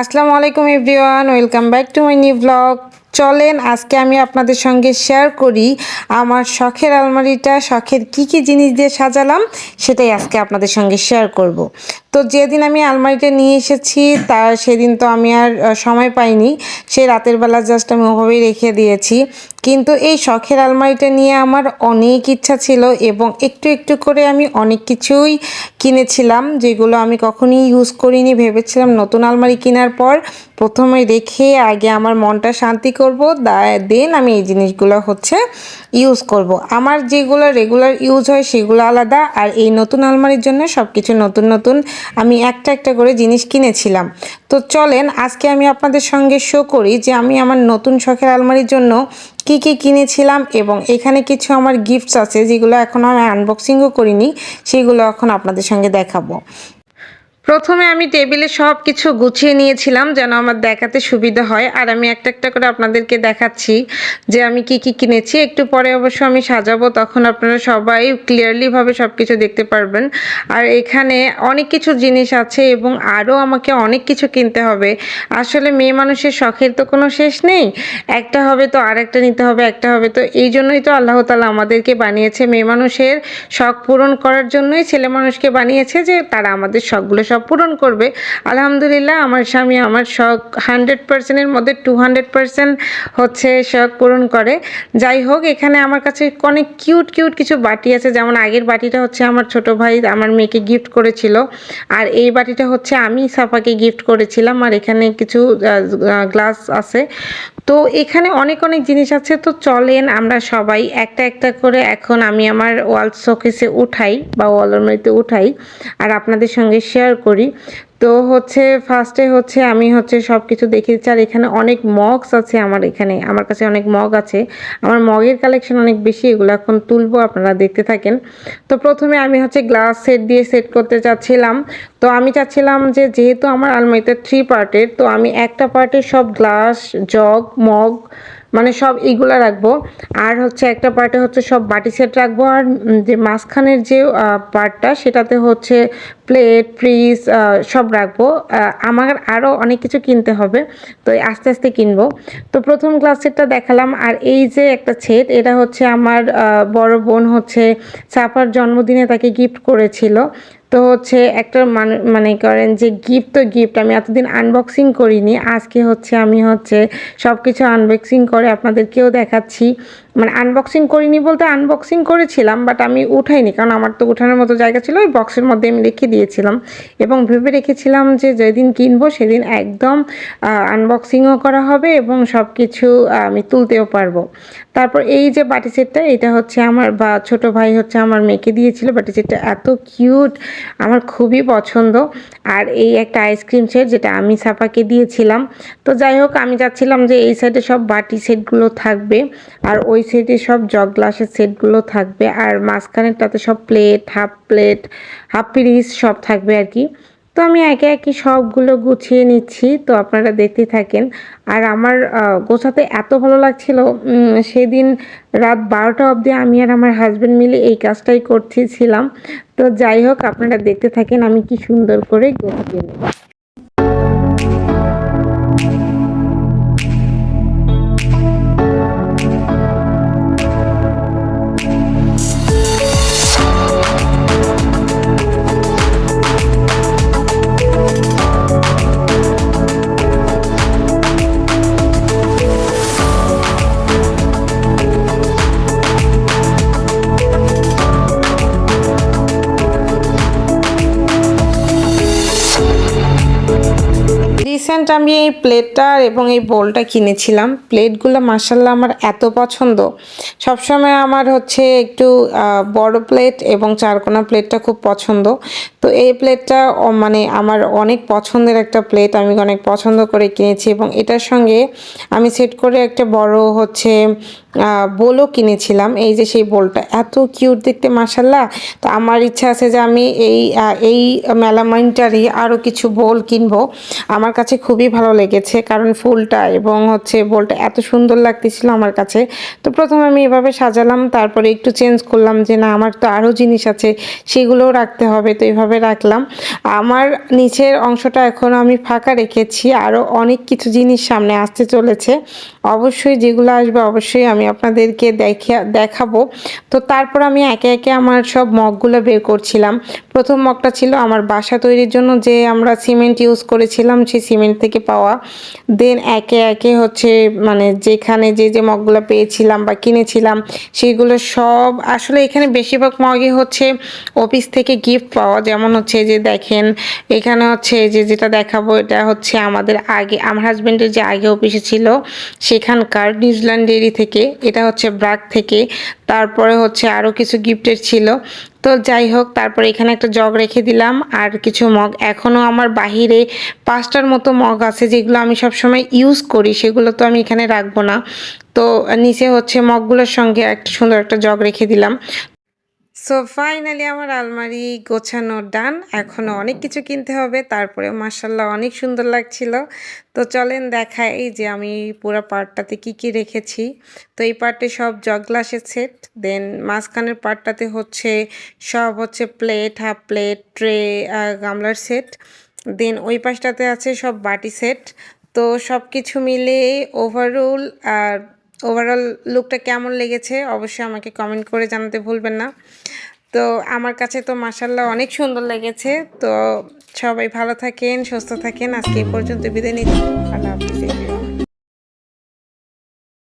আসসালামু আলাইকুম everyone, welcome back to my new blog. চলেন, আজকে আমি আপনাদের সঙ্গে শেয়ার করি আমার শখের আলমারিটা, শখের কি কি জিনিস দিয়ে সাজালাম সেটাই আজকে আপনাদের সঙ্গে শেয়ার করব। তো যেদিন আমি আলমারিটা নিয়ে এসেছি, তার সেদিন তো আমি আর সময় পাইনি। সে রাতের বেলা জাস্ট আমি ওভাবেই রেখে দিয়েছি। কিন্তু এই শখের আলমারিটা নিয়ে আমার অনেক ইচ্ছা ছিল এবং একটু একটু করে আমি অনেক কিছুই কিনেছিলাম, যেগুলো আমি কখনই ইউজ করিনি। ভেবেছিলাম নতুন আলমারি কেনার পর প্রথমে রেখে আগে আমার মনটা শান্তি করব দেন আমি এই জিনিসগুলো হচ্ছে ইউজ করব। আমার যেগুলো রেগুলার ইউজ হয় সেগুলো আলাদা, আর এই নতুন আলমারির জন্য সব কিছু নতুন নতুন আমি একটা একটা করে জিনিস কিনেছিলাম। তো চলেন, আজকে আমি আপনাদের সঙ্গে শো করি যে আমি আমার নতুন শখের আলমারির জন্য কি কি কিনেছিলাম এবং এখানে কিছু আমার গিফটস আছে যেগুলো এখন আমি আনবক্সিংও করিনি, সেগুলো এখন আপনাদের সঙ্গে দেখাবো। প্রথমে আমি টেবিলে সব কিছু গুছিয়ে নিয়েছিলাম যেন আমার দেখাতে সুবিধা হয়। আর আমি একটা একটা করে আপনাদেরকে দেখাচ্ছি যে আমি কি কি কিনেছি। একটু পরে অবশ্য আমি সাজাবো, তখন আপনারা সবাই ক্লিয়ারলিভাবে সব কিছু দেখতে পারবেন। আর এখানে অনেক কিছু জিনিস আছে এবং আরও আমাকে অনেক কিছু কিনতে হবে। আসলে মেয়ে মানুষের শখের তো কোনো শেষ নেই। একটা হবে তো আর একটা নিতে হবে, একটা হবে তো। এই জন্যই তো আল্লাহ তালা আমাদেরকে বানিয়েছে। মেয়ে মানুষের শখ পূরণ করার জন্যই ছেলে মানুষকে বানিয়েছে যে তারা আমাদের শখগুলো সব পূরণ করবে। আলহামদুলিল্লাহ, আমার স্বামী আমার শখ হান্ড্রেড পার্সেন্টের মধ্যে টু হান্ড্রেড পার্সেন্ট হচ্ছে শখ পূরণ করে। যাই হোক, এখানে আমার কাছে অনেক কিউট কিউট কিছু বাটি আছে। যেমন আগের বাটিটা হচ্ছে আমার ছোট ভাই আমার মেয়েকে গিফট করেছিল। আর এই বাটিটা হচ্ছে আমি সাফাকে গিফট করেছিলাম। আর এখানে কিছু গ্লাস আছে। তো এখানে অনেক অনেক জিনিস আছে। তো চলেন আমরা সবাই একটা একটা করে এখন আমি আমার ওয়াল শোকেসে উঠাই বা ওয়াল আলমারিতে উঠাই আর আপনাদের সঙ্গে শেয়ার করি। তো হচ্ছে ফার্স্টে হচ্ছে আমি হচ্ছে সব কিছু দেখিয়েছি আর এখানে অনেক মগস আছে আমার এখানে। আমার কাছে অনেক মগ আছে। আমার মগের কালেকশন অনেক বেশি, এগুলো এখন তুলবো, আপনারা দেখতে থাকেন। তো প্রথমে আমি হচ্ছে গ্লাস সেট দিয়ে সেট করতে চাচ্ছিলাম। তো আমি চাচ্ছিলাম যে যেহেতু আমার আলমারিতে থ্রি পার্টের তো আমি একটা পার্টের সব গ্লাস জগ মগ মানে সব এইগুলা রাখব। আর হচ্ছে একটা পার্টে হচ্ছে সব বাটি সেট রাখব। আর যে মাঝখানের যে পার্টটা সেটাতে হচ্ছে প্লেট, ফ্রিজ সব রাখব। আমার আরও অনেক কিছু কিনতে হবে, তো আস্তে আস্তে কিনবো। তো প্রথম গ্লাস সেটটা দেখালাম। আর এই যে একটা ছেদ এটা হচ্ছে আমার বড় বোন হচ্ছে সাফার জন্মদিনে তাকে গিফট করেছিল। তো হচ্ছে একটা মানে করেন যে গিফট তো গিফট আমি এতদিন আনবক্সিং করিনি। আজকে হচ্ছে আমি হচ্ছে সব কিছু আনবক্সিং করে আপনাদেরকেও দেখাচ্ছি। মানে আনবক্সিং করিনি বলতে আনবক্সিং করেছিলাম বাট আমি উঠাইনি, কারণ আমার তো উঠানোর মতো জায়গা ছিল, ওই বক্সের মধ্যে আমি রেখে দিয়েছিলাম। এবং ভেবে রেখেছিলাম যে যেদিন কিনবো সেদিন একদম আনবক্সিংও করা হবে এবং সব কিছু আমি তুলতেও পারব। তারপর এই যে বাটি সেটটা এটা হচ্ছে আমার বা, ছোট ভাই হচ্ছে আমার মেয়েকে দিয়েছিল বাটি সেটটা এত কিউট আমার খুবই পছন্দ। আর এই একটা আইসক্রিম সেট যেটা আমি সাপাকে দিয়েছিলাম। তো যাই হোক, আমি চাচ্ছিলাম যে এই সাইডে সব বাটি সেটগুলো থাকবে আর ওই সাইডে সব জগ গ্লাসের সেটগুলো থাকবে। আর মাঝখানেরটাতে সব প্লেট, হাফ প্লেট, হাফ পিরিস সব থাকবে আর কি। তো আমি একে একে সবগুলো গুছিয়ে নিচ্ছি, তো আপনারা দেখতে থাকেন। আর আমার গোছাতে এত ভালো লাগছিল সেদিন রাত বারোটা অবধি আমি আর আমার হাজব্যান্ড মিলে এই কাজটাই করতেছিলাম। তো যাই হোক, আপনারা দেখতে থাকেন, আমি কি সুন্দর করে গুছিয়ে নিই রিসেন্ট আমি এই প্লেটটা এবং এই বোলটা কিনেছিলাম। প্লেটগুলো মার্শাল্লাহ আমার এত পছন্দ। সবসময় আমার হচ্ছে একটু বড় প্লেট এবং চারকোনা প্লেটটা খুব পছন্দ। তো এই প্লেটটা মানে আমার অনেক পছন্দের একটা প্লেট আমি অনেক পছন্দ করে কিনেছি এবং এটার সঙ্গে আমি সেট করে একটা বড় হচ্ছে বোলও কিনেছিলাম। এই যে সেই বোলটা এত কিউট দেখতে মাসাল্লাহ তো আমার ইচ্ছা আছে যে আমি এই এই মেলামাইনটারই আরও কিছু বোল কিনবো। আমার কাছে কাছে খুবই ভালো লেগেছে, কারণ ফুলটা এবং হচ্ছে বোলটা এত সুন্দর লাগতেছিল আমার কাছে। তো প্রথমে আমি এভাবে সাজালাম, তারপরে একটু চেঞ্জ করলাম যে না, আমার তো আরও জিনিস আছে, সেগুলোও রাখতে হবে, তো এইভাবে রাখলাম। আমার নিচের অংশটা এখন আমি ফাঁকা রেখেছি, আরও অনেক কিছু জিনিস সামনে আসতে চলেছে। অবশ্যই যেগুলো আসবে অবশ্যই আমি আপনাদেরকে দেখা দেখাবো। তো তারপর আমি একে একে আমার সব মগগুলো বের করছিলাম। প্রথম মগটা ছিল আমার বাসা তৈরির জন্য যে আমরা সিমেন্ট ইউজ করেছিলাম, সেই সিমেন্ট থেকে পাওয়া। দেন একে একে হচ্ছে মানে যেখানে যে যে মগগুলো পেয়েছিলাম বা কিনেছিলাম, সেগুলো সব আসলে এখানে বেশিরভাগ মগই হচ্ছে অফিস থেকে গিফট পাওয়া। যেমন হচ্ছে যে দেখেন, এখানে হচ্ছে যে যেটা দেখাবো, এটা হচ্ছে আমাদের আগে, আমার হাজব্যান্ডের যে আগে অফিসে ছিল, সেখানকার নিউজিল্যান্ড ডেরি থেকে, এটা হচ্ছে ব্রাক থেকে। তারপরে হচ্ছে আরও কিছু গিফটের ছিল। তো যাই হোক, তারপরে এখানে একটা জগ রেখে দিলাম আর কিছু মগ এখনও আমার বাহিরে পাঁচটার মতো মগ আছে যেগুলো আমি সবসময় ইউজ করি, সেগুলো তো আমি এখানে রাখব না। তো নিচে হচ্ছে মগগুলোর সঙ্গে একটা সুন্দর একটা জগ রেখে দিলাম। সো ফাইনালি আমার আলমারি গোছানো ডান এখনও অনেক কিছু কিনতে হবে তারপরে মার্শাল্লাহ অনেক সুন্দর লাগছিল। তো চলেন দেখাই যে আমি পুরো পার্টটাতে কি কি রেখেছি। তো এই পার্টে সব জগ গ্লাসের সেট দেন মাঝখানের পার্টটাতে হচ্ছে সব হচ্ছে প্লেট হাফ প্লেট ট্রে গামলার সেট দেন ওই পাশটাতে আছে সব বাটি সেট তো সব কিছু মিলে ওভারঅল আর ওভারঅল লুকটা কেমন লেগেছে, অবশ্যই আমাকে কমেন্ট করে জানাতে ভুলবেন না। তো আমার কাছে তো মাসাল্লাহ অনেক সুন্দর লেগেছে। তো সবাই ভালো থাকেন, সুস্থ থাকেন। আজকে এই পর্যন্ত বিদায় নিচ্ছি। আল্লাহ হাফিজ.